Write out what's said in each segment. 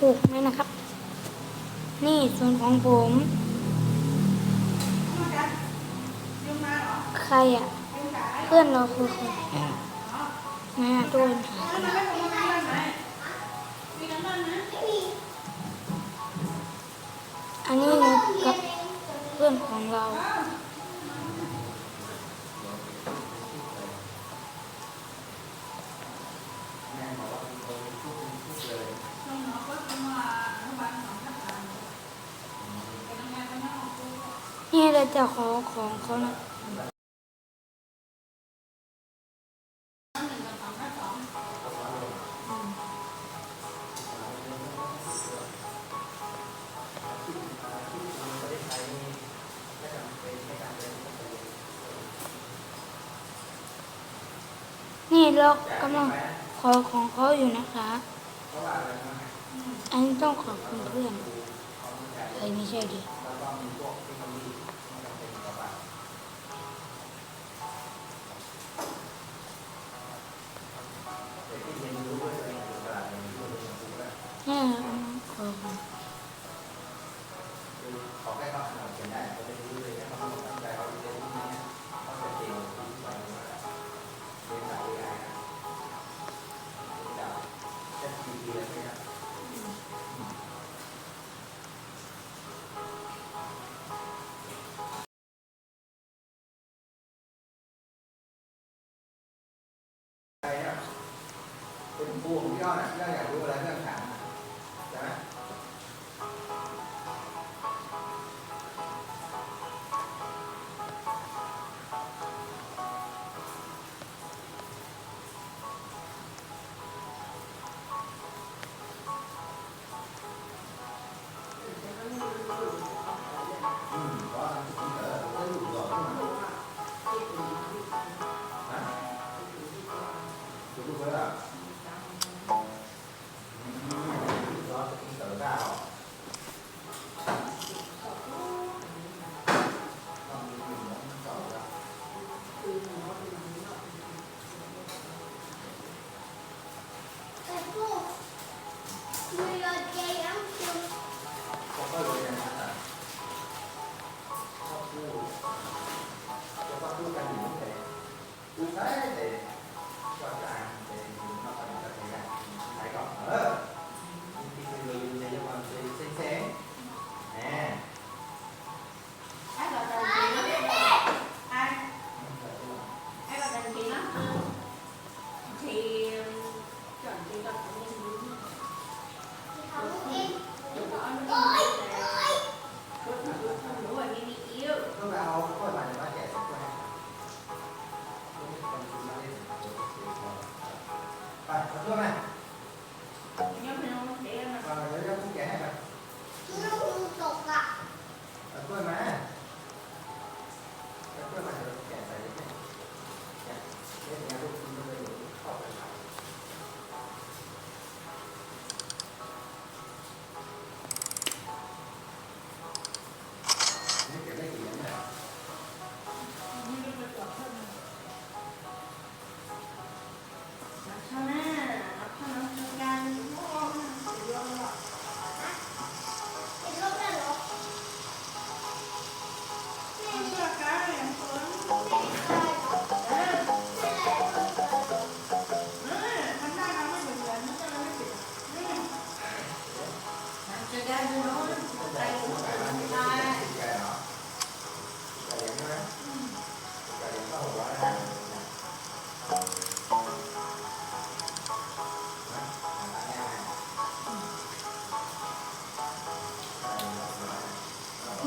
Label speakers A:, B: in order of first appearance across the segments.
A: ปลูกนี่นะครับ นี่ส่วนของผม ใครอะ เพื่อนเราคือใครมาด้วยอันนี้กับเพื่อนของเรา นี่เราจะขอของเขานะนี่เรากำลังขอของเขาอยู่นะคะ อันนี้ต้องขอบคุณเพื่อนเอ้ยไม่ใช่ดิ
B: เป็นครูของพี่ยอนะพี่ยอดอยากรู้อะไรเรื่องถามใช่ไหม New York Day, Uncle. 怎么说？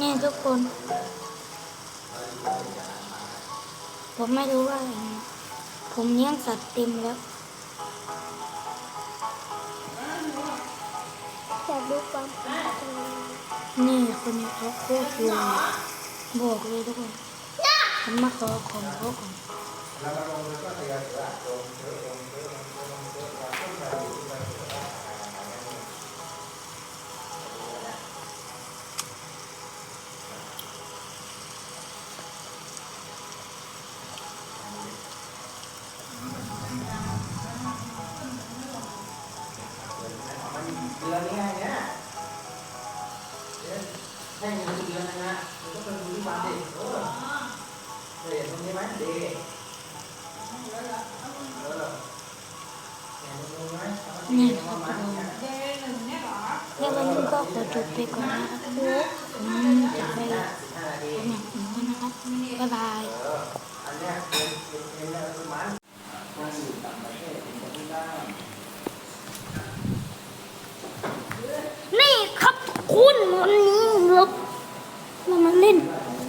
A: นี่ทุกคน ผมไม่รู้ว่าอะไรนะผมเลี้ยงสัตว์เต็มแล้ว
C: อยากดูความเป็นจริง
A: นี่คนนี้เขาโคตรรวยบอกเลยทุกคนผมมาขอของเขาก่อน นี่ครับทุกคนแล้ววันนี้ก็ขอจบไปก่อนนะครับผมจะไปทำอย่างอื่นกันนะครับบ๊ายบายนี่ครับคุณวันนี้เราเรามาเล่น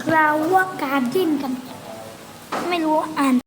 A: กราวว่าการดิ้นกัน ไม่รู้อ่าน